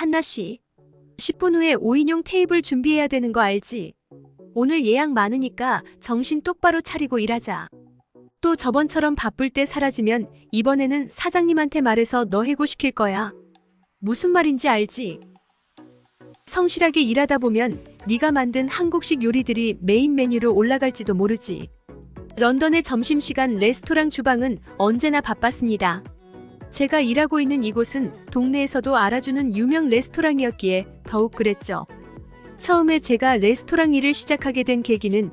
한나 씨. 10분 후에 5인용 테이블 준비해야 되는 거 알지? 오늘 예약 많으니까 정신 똑바로 차리고 일하자. 또 저번처럼 바쁠 때 사라지면 이번에는 사장님한테 말해서 너 해고시킬 거야. 무슨 말인지 알지? 성실하게 일하다 보면 네가 만든 한국식 요리들이 메인 메뉴로 올라갈지도 모르지. 런던의 점심시간 레스토랑 주방은 언제나 바빴습니다. 제가 일하고 있는 이곳은 동네에서도 알아주는 유명 레스토랑이었기에 더욱 그랬죠. 처음에 제가 레스토랑 일을 시작하게 된 계기는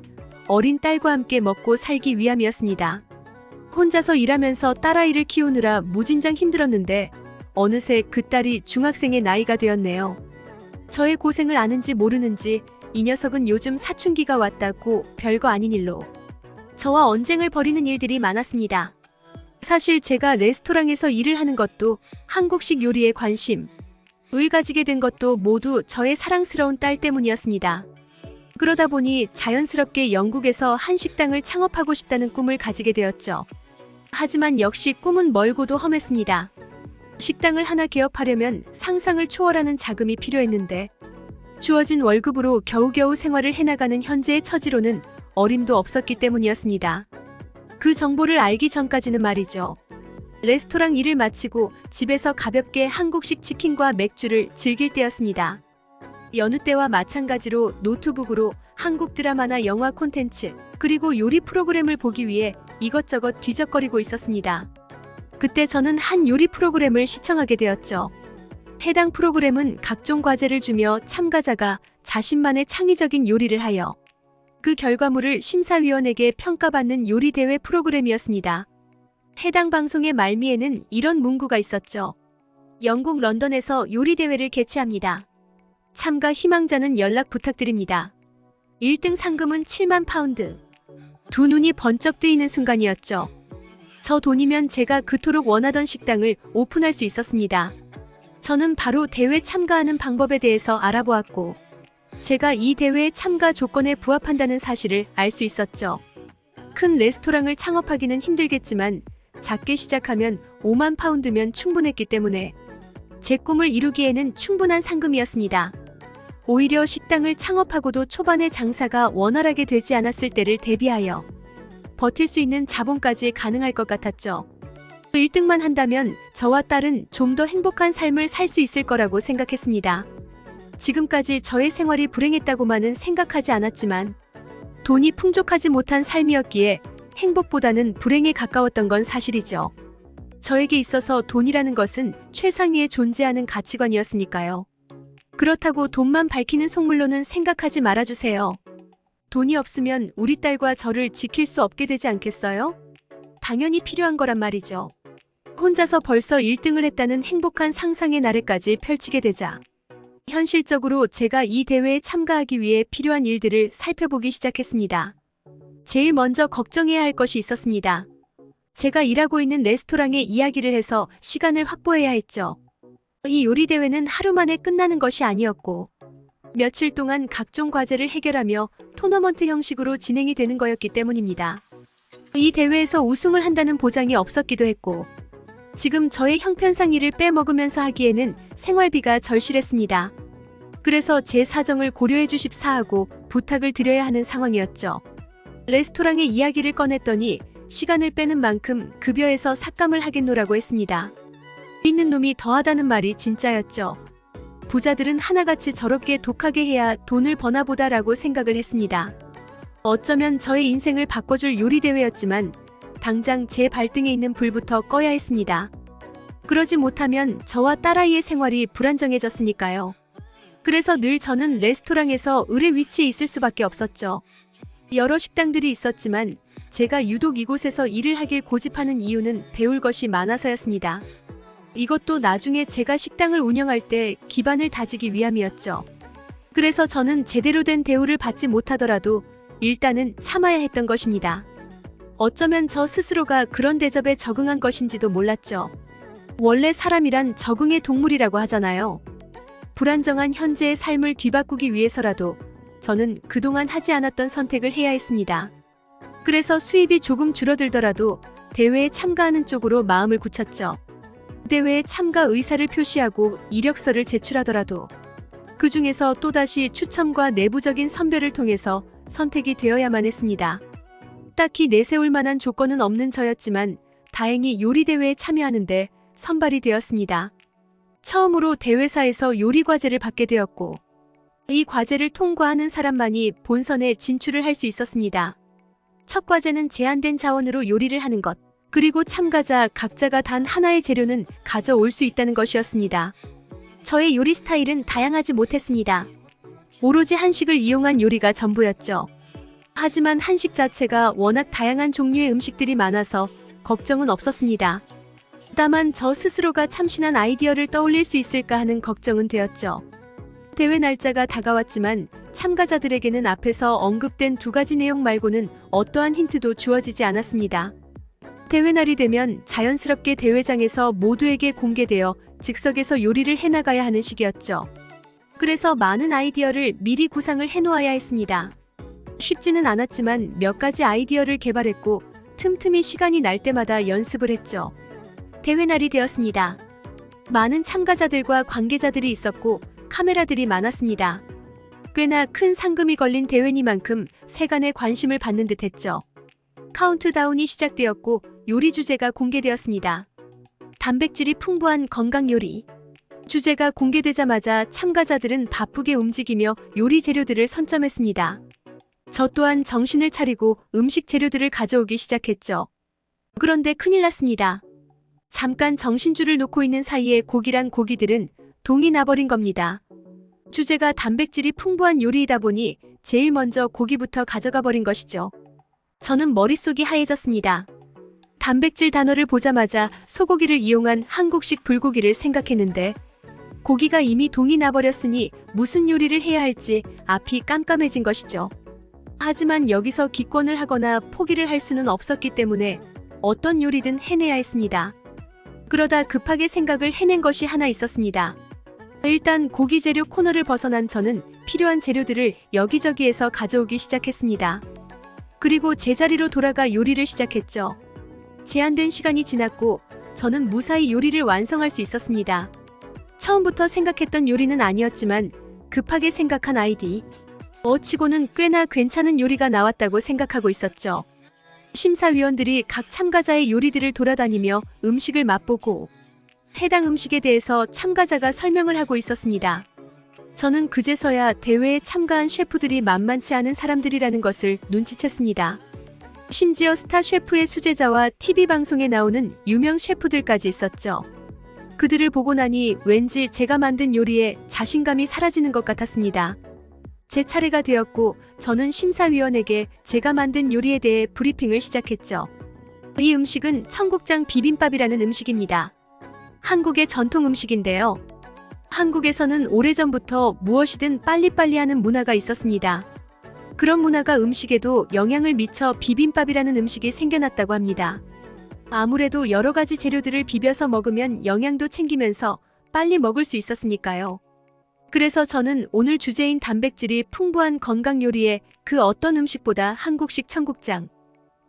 어린 딸과 함께 먹고 살기 위함이었습니다. 혼자서 일하면서 딸아이를 키우느라 무진장 힘들었는데 어느새 그 딸이 중학생의 나이가 되었네요. 저의 고생을 아는지 모르는지 이 녀석은 요즘 사춘기가 왔다고 별거 아닌 일로 저와 언쟁을 벌이는 일들이 많았습니다. 사실 제가 레스토랑에서 일을 하는 것도 한국식 요리에 관심, 을 가지게 된 것도 모두 저의 사랑스러운 딸 때문이었습니다. 그러다 보니 자연스럽게 영국에서 한 식당을 창업하고 싶다는 꿈을 가지게 되었죠. 하지만 역시 꿈은 멀고도 험했습니다. 식당을 하나 개업하려면 상상을 초월하는 자금이 필요했는데 주어진 월급으로 겨우겨우 생활을 해나가는 현재의 처지로는 어림도 없었기 때문이었습니다. 그 정보를 알기 전까지는 말이죠. 레스토랑 일을 마치고 집에서 가볍게 한국식 치킨과 맥주를 즐길 때였습니다. 여느 때와 마찬가지로 노트북으로 한국 드라마나 영화 콘텐츠, 그리고 요리 프로그램을 보기 위해 이것저것 뒤적거리고 있었습니다. 그때 저는 한 요리 프로그램을 시청하게 되었죠. 해당 프로그램은 각종 과제를 주며 참가자가 자신만의 창의적인 요리를 하여 그 결과물을 심사위원에게 평가받는 요리 대회 프로그램이었습니다. 해당 방송의 말미에는 이런 문구가 있었죠. 영국 런던에서 요리 대회를 개최합니다. 참가 희망자는 연락 부탁드립니다. 1등 상금은 7만 파운드. 두 눈이 번쩍 뜨이는 순간이었죠. 저 돈이면 제가 그토록 원하던 식당을 오픈할 수 있었습니다. 저는 바로 대회 참가하는 방법에 대해서 알아보았고, 제가 이 대회의 참가 조건에 부합한다는 사실을 알 수 있었죠. 큰 레스토랑을 창업하기는 힘들겠지만, 작게 시작하면 5만 파운드면 충분했기 때문에 제 꿈을 이루기에는 충분한 상금이었습니다. 오히려 식당을 창업하고도 초반에 장사가 원활하게 되지 않았을 때를 대비하여 버틸 수 있는 자본까지 가능할 것 같았죠. 1등만 한다면 저와 딸은 좀 더 행복한 삶을 살 수 있을 거라고 생각했습니다. 지금까지 저의 생활이 불행했다고만은 생각하지 않았지만 돈이 풍족하지 못한 삶이었기에 행복보다는 불행에 가까웠던 건 사실이죠. 저에게 있어서 돈이라는 것은 최상위에 존재하는 가치관이었으니까요. 그렇다고 돈만 밝히는 속물로는 생각하지 말아주세요. 돈이 없으면 우리 딸과 저를 지킬 수 없게 되지 않겠어요? 당연히 필요한 거란 말이죠. 혼자서 벌써 1등을 했다는 행복한 상상의 나래까지 펼치게 되자 현실적으로 제가 이 대회에 참가하기 위해 필요한 일들을 살펴보기 시작했습니다. 제일 먼저 걱정해야 할 것이 있었습니다. 제가 일하고 있는 레스토랑에 이야기를 해서 시간을 확보해야 했죠. 이 요리 대회는 하루 만에 끝나는 것이 아니었고, 며칠 동안 각종 과제를 해결하며 토너먼트 형식으로 진행이 되는 거였기 때문입니다. 이 대회에서 우승을 한다는 보장이 없었기도 했고, 지금 저의 형편상 일을 빼먹으면서 하기에는 생활비가 절실했습니다. 그래서 제 사정을 고려해 주십사 하고 부탁을 드려야 하는 상황이었죠. 레스토랑에 이야기를 꺼냈더니 시간을 빼는 만큼 급여에서 삭감을 하겠노라고 했습니다. 있는 놈이 더하다는 말이 진짜였죠. 부자들은 하나같이 저렇게 독하게 해야 돈을 버나 보다라고 생각을 했습니다. 어쩌면 저의 인생을 바꿔줄 요리 대회였지만 당장 제 발등에 있는 불부터 꺼야 했습니다. 그러지 못하면 저와 딸아이의 생활이 불안정해졌으니까요. 그래서 늘 저는 레스토랑에서 을의 위치에 있을 수밖에 없었죠. 여러 식당들이 있었지만 제가 유독 이곳에서 일을 하길 고집하는 이유는 배울 것이 많아서였습니다. 이것도 나중에 제가 식당을 운영할 때 기반을 다지기 위함이었죠. 그래서 저는 제대로 된 대우를 받지 못하더라도 일단은 참아야 했던 것입니다. 어쩌면 저 스스로가 그런 대접에 적응한 것인지도 몰랐죠. 원래 사람이란 적응의 동물이라고 하잖아요. 불안정한 현재의 삶을 뒤바꾸기 위해서라도 저는 그동안 하지 않았던 선택을 해야 했습니다. 그래서 수입이 조금 줄어들더라도 대회에 참가하는 쪽으로 마음을 굳혔죠. 대회에 참가 의사를 표시하고 이력서를 제출하더라도 그 중에서 또다시 추첨과 내부적인 선별을 통해서 선택이 되어야만 했습니다. 딱히 내세울 만한 조건은 없는 저였지만 다행히 요리 대회에 참여하는데 선발이 되었습니다. 처음으로 대회사에서 요리 과제를 받게 되었고 이 과제를 통과하는 사람만이 본선에 진출을 할 수 있었습니다. 첫 과제는 제한된 자원으로 요리를 하는 것, 그리고 참가자 각자가 단 하나의 재료는 가져올 수 있다는 것이었습니다. 저의 요리 스타일은 다양하지 못했습니다. 오로지 한식을 이용한 요리가 전부였죠. 하지만 한식 자체가 워낙 다양한 종류의 음식들이 많아서 걱정은 없었습니다. 다만 저 스스로가 참신한 아이디어를 떠올릴 수 있을까 하는 걱정은 되었죠. 대회 날짜가 다가왔지만 참가자들에게는 앞에서 언급된 두 가지 내용 말고는 어떠한 힌트도 주어지지 않았습니다. 대회 날이 되면 자연스럽게 대회장에서 모두에게 공개되어 즉석에서 요리를 해나가야 하는 시기였죠. 그래서 많은 아이디어를 미리 구상을 해놓아야 했습니다. 쉽지는 않았지만 몇 가지 아이디어를 개발했고 틈틈이 시간이 날 때마다 연습을 했죠. 대회 날이 되었습니다. 많은 참가자들과 관계자들이 있었고 카메라들이 많았습니다. 꽤나 큰 상금이 걸린 대회니만큼 세간의 관심을 받는 듯 했죠. 카운트다운이 시작되었고 요리 주제가 공개되었습니다. 단백질이 풍부한 건강 요리. 주제가 공개되자마자 참가자들은 바쁘게 움직이며 요리 재료들을 선점했습니다. 저 또한 정신을 차리고 음식 재료들을 가져오기 시작했죠. 그런데 큰일 났습니다. 잠깐 정신줄을 놓고 있는 사이에 고기란 고기들은 동이 나버린 겁니다. 주제가 단백질이 풍부한 요리이다 보니 제일 먼저 고기부터 가져가 버린 것이죠. 저는 머릿속이 하얘졌습니다. 단백질 단어를 보자마자 소고기를 이용한 한국식 불고기를 생각했는데 고기가 이미 동이 나버렸으니 무슨 요리를 해야 할지 앞이 깜깜해진 것이죠. 하지만 여기서 기권을 하거나 포기를 할 수는 없었기 때문에 어떤 요리든 해내야 했습니다. 그러다 급하게 생각을 해낸 것이 하나 있었습니다. 일단 고기 재료 코너를 벗어난 저는 필요한 재료들을 여기저기에서 가져오기 시작했습니다. 그리고 제자리로 돌아가 요리를 시작했죠. 제한된 시간이 지났고 저는 무사히 요리를 완성할 수 있었습니다. 처음부터 생각했던 요리는 아니었지만 급하게 생각한 아이디. 어치고는 꽤나 괜찮은 요리가 나왔다고 생각하고 있었죠. 심사위원들이 각 참가자의 요리들을 돌아다니며 음식을 맛보고 해당 음식에 대해서 참가자가 설명을 하고 있었습니다. 저는 그제서야 대회에 참가한 셰프들이 만만치 않은 사람들이라는 것을 눈치챘습니다. 심지어 스타 셰프의 수제자와 TV 방송에 나오는 유명 셰프들까지 있었죠. 그들을 보고 나니 왠지 제가 만든 요리에 자신감이 사라지는 것 같았습니다. 제 차례가 되었고 저는 심사위원에게 제가 만든 요리에 대해 브리핑을 시작했죠. 이 음식은 청국장 비빔밥이라는 음식입니다. 한국의 전통 음식인데요. 한국에서는 오래전부터 무엇이든 빨리빨리 하는 문화가 있었습니다. 그런 문화가 음식에도 영향을 미쳐 비빔밥이라는 음식이 생겨났다고 합니다. 아무래도 여러 가지 재료들을 비벼서 먹으면 영양도 챙기면서 빨리 먹을 수 있었으니까요. 그래서 저는 오늘 주제인 단백질이 풍부한 건강 요리에 그 어떤 음식보다 한국식 청국장,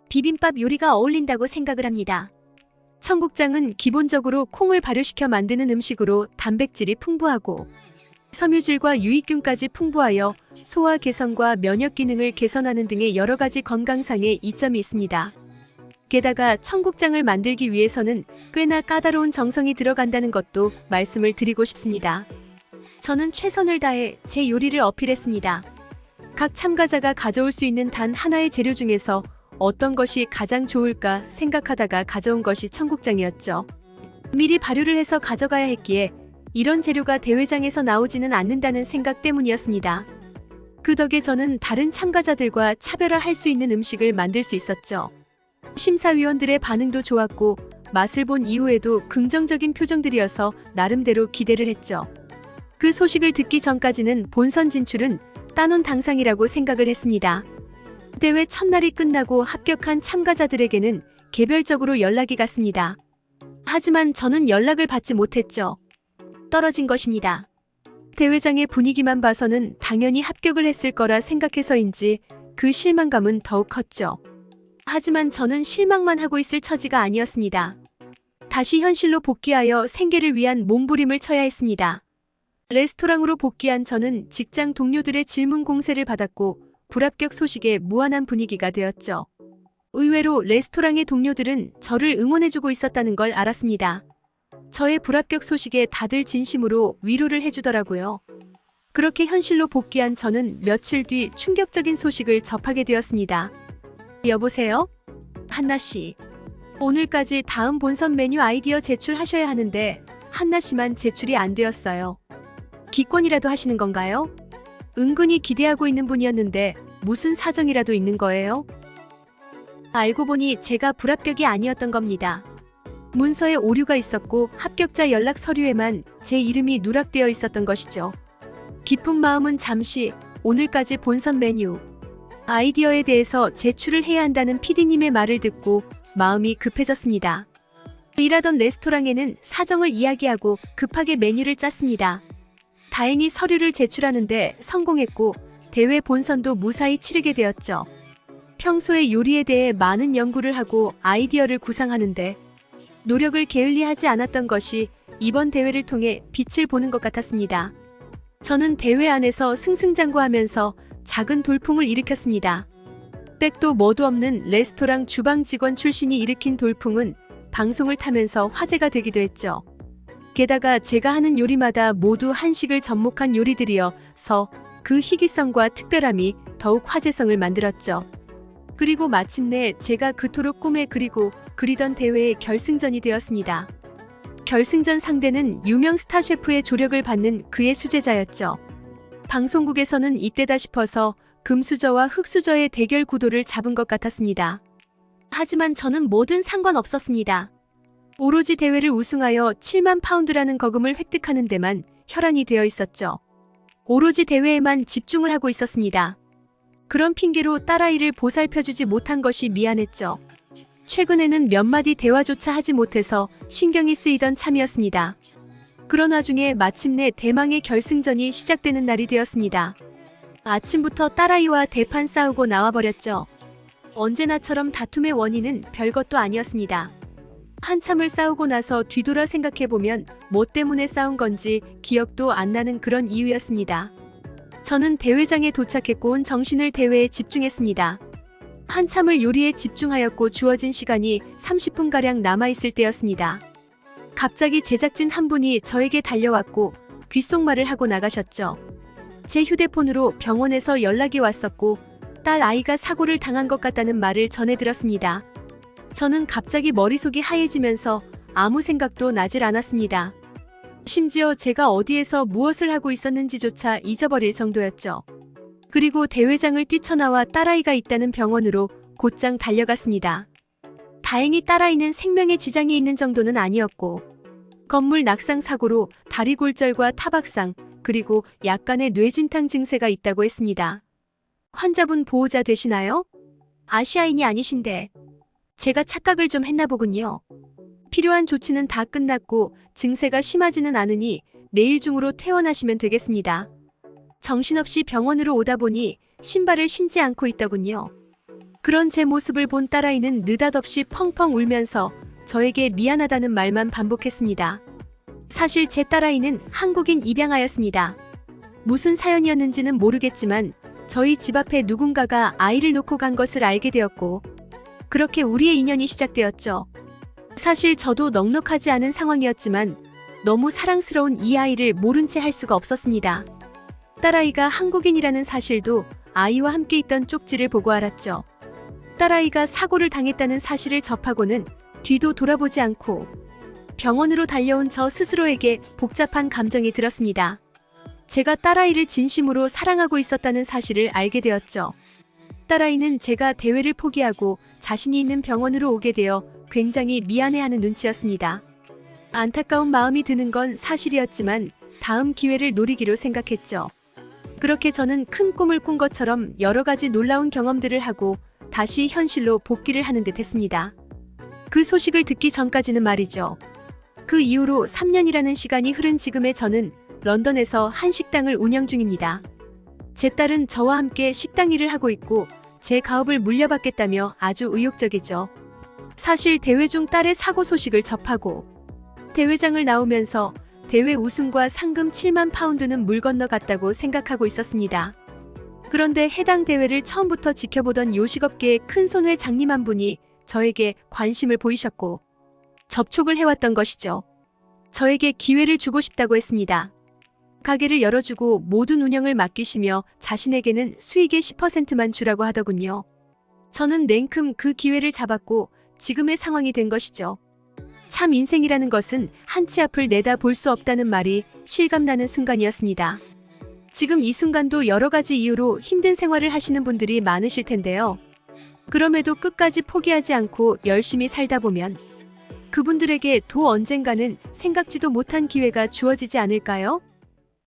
비빔밥 요리가 어울린다고 생각을 합니다. 청국장은 기본적으로 콩을 발효시켜 만드는 음식으로 단백질이 풍부하고 섬유질과 유익균까지 풍부하여 소화 개선과 면역 기능을 개선하는 등의 여러 가지 건강상의 이점이 있습니다. 게다가 청국장을 만들기 위해서는 꽤나 까다로운 정성이 들어간다는 것도 말씀을 드리고 싶습니다. 저는 최선을 다해 제 요리를 어필했습니다. 각 참가자가 가져올 수 있는 단 하나의 재료 중에서 어떤 것이 가장 좋을까 생각하다가 가져온 것이 청국장이었죠. 미리 발효를 해서 가져가야 했기에 이런 재료가 대회장에서 나오지는 않는다는 생각 때문이었습니다. 그 덕에 저는 다른 참가자들과 차별화할 수 있는 음식을 만들 수 있었죠. 심사위원들의 반응도 좋았고 맛을 본 이후에도 긍정적인 표정들이어서 나름대로 기대를 했죠. 그 소식을 듣기 전까지는 본선 진출은 따놓은 당상이라고 생각을 했습니다. 대회 첫날이 끝나고 합격한 참가자들에게는 개별적으로 연락이 갔습니다. 하지만 저는 연락을 받지 못했죠. 떨어진 것입니다. 대회장의 분위기만 봐서는 당연히 합격을 했을 거라 생각해서인지 그 실망감은 더욱 컸죠. 하지만 저는 실망만 하고 있을 처지가 아니었습니다. 다시 현실로 복귀하여 생계를 위한 몸부림을 쳐야 했습니다. 레스토랑으로 복귀한 저는 직장 동료들의 질문 공세를 받았고 불합격 소식에 무한한 분위기가 되었죠. 의외로 레스토랑의 동료들은 저를 응원해주고 있었다는 걸 알았습니다. 저의 불합격 소식에 다들 진심으로 위로를 해주더라고요. 그렇게 현실로 복귀한 저는 며칠 뒤 충격적인 소식을 접하게 되었습니다. 여보세요? 한나 씨. 오늘까지 다음 본선 메뉴 아이디어 제출하셔야 하는데 한나 씨만 제출이 안 되었어요. 기권이라도 하시는 건가요? 은근히 기대하고 있는 분이었는데 무슨 사정이라도 있는 거예요? 알고 보니 제가 불합격이 아니었던 겁니다. 문서에 오류가 있었고 합격자 연락 서류에만 제 이름이 누락되어 있었던 것이죠. 기쁜 마음은 잠시 오늘까지 본선 메뉴 아이디어에 대해서 제출을 해야 한다는 PD님의 말을 듣고 마음이 급해졌습니다. 일하던 레스토랑에는 사정을 이야기하고 급하게 메뉴를 짰습니다. 다행히 서류를 제출하는데 성공했고 대회 본선도 무사히 치르게 되었죠. 평소에 요리에 대해 많은 연구를 하고 아이디어를 구상하는데 노력을 게을리하지 않았던 것이 이번 대회를 통해 빛을 보는 것 같았습니다. 저는 대회 안에서 승승장구하면서 작은 돌풍을 일으켰습니다. 백도 뭐도 없는 레스토랑 주방 직원 출신이 일으킨 돌풍은 방송을 타면서 화제가 되기도 했죠. 게다가 제가 하는 요리마다 모두 한식을 접목한 요리들이어서 그 희귀성과 특별함이 더욱 화제성을 만들었죠. 그리고 마침내 제가 그토록 꿈에 그리고 그리던 대회의 결승전이 되었습니다. 결승전 상대는 유명 스타 셰프의 조력을 받는 그의 수제자였죠. 방송국에서는 이때다 싶어서 금수저와 흑수저의 대결 구도를 잡은 것 같았습니다. 하지만 저는 뭐든 상관없었습니다. 오로지 대회를 우승하여 7만 파운드라는 거금을 획득하는 데만 혈안이 되어 있었죠. 오로지 대회에만 집중을 하고 있었습니다. 그런 핑계로 딸아이를 보살펴주지 못한 것이 미안했죠. 최근에는 몇 마디 대화조차 하지 못해서 신경이 쓰이던 참이었습니다. 그런 와중에 마침내 대망의 결승전이 시작되는 날이 되었습니다. 아침부터 딸아이와 대판 싸우고 나와버렸죠. 언제나처럼 다툼의 원인은 별것도 아니었습니다. 한참을 싸우고 나서 뒤돌아 생각해보면 뭐 때문에 싸운 건지 기억도 안 나는 그런 이유였습니다. 저는 대회장에 도착했고 온 정신을 대회에 집중했습니다. 한참을 요리에 집중하였고 주어진 시간이 30분가량 남아있을 때였습니다. 갑자기 제작진 한 분이 저에게 달려왔고 귓속말을 하고 나가셨죠. 제 휴대폰으로 병원에서 연락이 왔었고 딸 아이가 사고를 당한 것 같다는 말을 전해 들었습니다. 저는 갑자기 머릿속이 하얘지면서 아무 생각도 나질 않았습니다. 심지어 제가 어디에서 무엇을 하고 있었는지조차 잊어버릴 정도였죠. 그리고 대회장을 뛰쳐나와 딸아이가 있다는 병원으로 곧장 달려갔습니다. 다행히 딸아이는 생명에 지장이 있는 정도는 아니었고 건물 낙상 사고로 다리 골절과 타박상 그리고 약간의 뇌진탕 증세가 있다고 했습니다. 환자분 보호자 되시나요? 아시아인이 아니신데 제가 착각을 좀 했나 보군요. 필요한 조치는 다 끝났고 증세가 심하지는 않으니 내일 중으로 퇴원하시면 되겠습니다. 정신없이 병원으로 오다 보니 신발을 신지 않고 있더군요. 그런 제 모습을 본 딸아이는 느닷없이 펑펑 울면서 저에게 미안하다는 말만 반복했습니다. 사실 제 딸아이는 한국인 입양아였습니다. 무슨 사연이었는지는 모르겠지만 저희 집 앞에 누군가가 아이를 놓고 간 것을 알게 되었고 그렇게 우리의 인연이 시작되었죠. 사실 저도 넉넉하지 않은 상황이었지만 너무 사랑스러운 이 아이를 모른 채 할 수가 없었습니다. 딸아이가 한국인이라는 사실도 아이와 함께 있던 쪽지를 보고 알았죠. 딸아이가 사고를 당했다는 사실을 접하고는 뒤도 돌아보지 않고 병원으로 달려온 저 스스로에게 복잡한 감정이 들었습니다. 제가 딸아이를 진심으로 사랑하고 있었다는 사실을 알게 되었죠. 딸아이는 제가 대회를 포기하고 자신이 있는 병원으로 오게 되어 굉장히 미안해하는 눈치였습니다. 안타까운 마음이 드는 건 사실이었지만 다음 기회를 노리기로 생각했죠. 그렇게 저는 큰 꿈을 꾼 것처럼 여러 가지 놀라운 경험들을 하고 다시 현실로 복귀를 하는 듯 했습니다. 그 소식을 듣기 전까지는 말이죠. 그 이후로 3년이라는 시간이 흐른 지금의 저는 런던에서 한 식당을 운영 중입니다. 제 딸은 저와 함께 식당 일을 하고 있고 제 가업을 물려받겠다며 아주 의욕적이죠. 사실 대회 중 딸의 사고 소식을 접하고 대회장을 나오면서 대회 우승과 상금 7만 파운드는 물 건너갔다고 생각하고 있었습니다. 그런데 해당 대회를 처음부터 지켜보던 요식업계의 큰 손회 장님 한 분이 저에게 관심을 보이셨고 접촉을 해왔던 것이죠. 저에게 기회를 주고 싶다고 했습니다. 가게를 열어주고 모든 운영을 맡기시며 자신에게는 수익의 10%만 주라고 하더군요. 저는 냉큼 그 기회를 잡았고 지금의 상황이 된 것이죠. 참 인생이라는 것은 한치 앞을 내다 볼 수 없다는 말이 실감나는 순간이었습니다. 지금 이 순간도 여러 가지 이유로 힘든 생활을 하시는 분들이 많으실 텐데요. 그럼에도 끝까지 포기하지 않고 열심히 살다 보면 그분들에게 도 언젠가는 생각지도 못한 기회가 주어지지 않을까요?